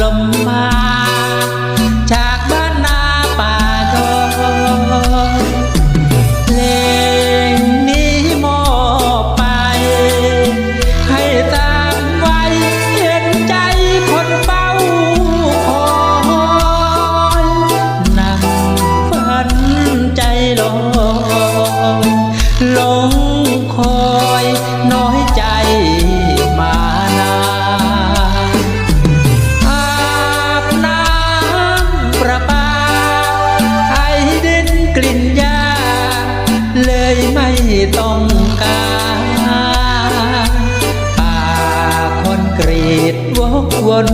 ำมมาจากบ้านนาป่าดอยเพลงนี้มอบไป ให้ตามไว้เห็นใจคนเฝ้าคอยนั่งฝันใจลอยลง ไม่ต้องการป่าคอนกรีตวกวน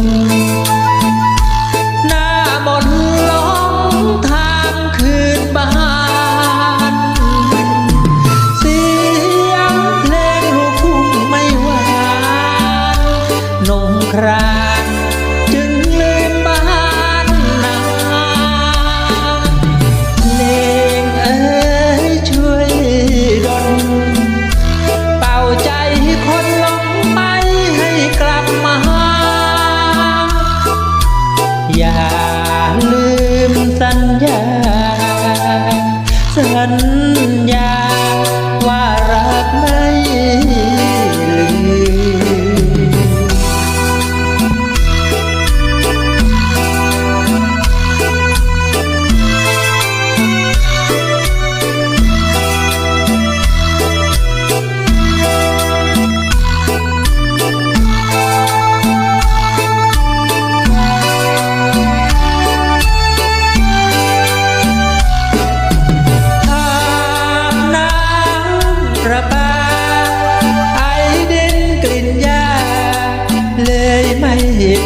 อย่าลืมสัญญา สัญ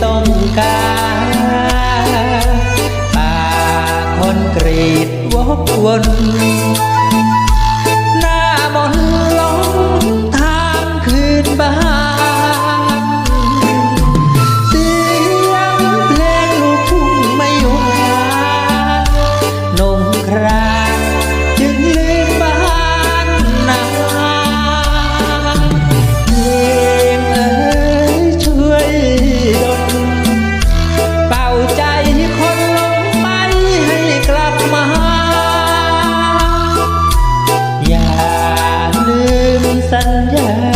ต้องการป่าคอนกรีตวกวน สัญญา